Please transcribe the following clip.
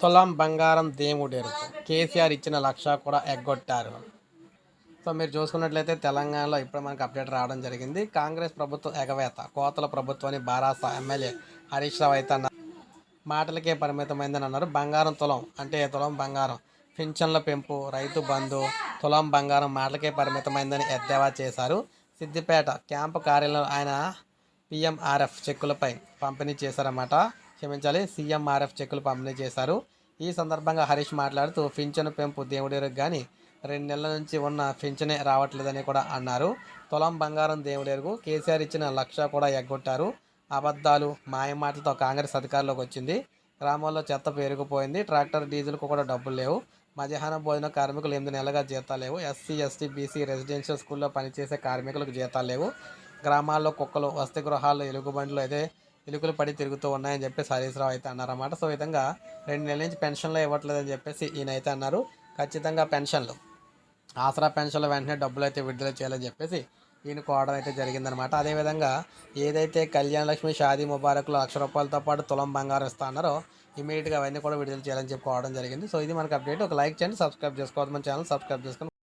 తులం బంగారం దేవుడెరుకు కేసీఆర్ ఇచ్చిన లక్ష కూడా ఎగ్గొట్టారు. సో మీరు చూసుకున్నట్లయితే తెలంగాణలో ఇప్పుడు మనకు అప్డేట్ రావడం జరిగింది. కాంగ్రెస్ ప్రభుత్వం ఎగవేత. కోతల ప్రభుత్వాన్ని బారాస ఎమ్మెల్యే హరీష్ రావు అయితే అన్నారు. మాటలకే పరిమితమైందని అన్నారు. బంగారం తులం అంటే తులం? బంగారం. పింఛన్ల పెంపు రైతు బంధు తులం బంగారం మాటలకే పరిమితమైందని ఎద్దేవా చేశారు. సిద్దిపేట క్యాంపు కార్యాలయంలో ఆయన పిఎంఆర్ఎఫ్ చెక్కులపై పంపిణీ చేశారన్నమాట. క్షమించాలి. సీఎంఆర్ఎఫ్ చెక్కులు పంపిణీ చేశారు. ఈ సందర్భంగా హరీష్ మాట్లాడుతూ పింఛను పెంపు దేవుడేరుకు కానీ రెండు నెలల నుంచి ఉన్న పింఛనే రావట్లేదని కూడా అన్నారు. తులం బంగారం దేవుడేరుకు కేసీఆర్ ఇచ్చిన లక్ష కూడా ఎగ్గొట్టారు. అబద్ధాలు మాయమాటలతో కాంగ్రెస్ అధికారంలోకి వచ్చింది. గ్రామాల్లో చెత్త పెరిగిపోయింది. ట్రాక్టర్ డీజిల్కు కూడా డబ్బులు లేవు. మధ్యాహ్నం భోజన కార్మికులు ఎనిమిది నెలలుగా జీతాలు లేవు. ఎస్సీ ఎస్టీ బీసీ రెసిడెన్షియల్ స్కూల్లో పనిచేసే కార్మికులకు జీతాలు లేవు. గ్రామాల్లో కుక్కలు వసతి గృహాల్లో ఎలుగుబండ్లు అయితే ఇలుకలు పడి తిరుగుతూ ఉన్నాయని చెప్పేసి హరీశ్రావు అయితే అన్నారన్నమాట సో ఈ విధంగా రెండు నెలల నుంచి పెన్షన్లు ఇవ్వట్లేదని చెప్పేసి ఈయన అయితే అన్నారు. ఖచ్చితంగా పెన్షన్లు ఆసరా పెన్షన్లు వెంటనే డబ్బులు అయితే విడుదల చేయాలని చెప్పేసి ఈయన కోవడం అయితే జరిగిందనమాట అదేవిధంగా ఏదైతే కళ్యాణ లక్ష్మి షాదీ ముబారక్లో లక్ష రూపాయలతో పాటు తులం బంగారం ఇస్తా అన్నారో ఇమీడియట్గా అవన్నీ కూడా విడుదల చేయాలని చెప్పి కోవడం జరిగింది. సో ఇది మనకు అప్డేట్. ఒక లైక్ చేయండి సబ్స్క్రైబ్ చేసుకోవద్దు. మన ఛానల్ సబ్స్క్రైబ్ చేసుకొని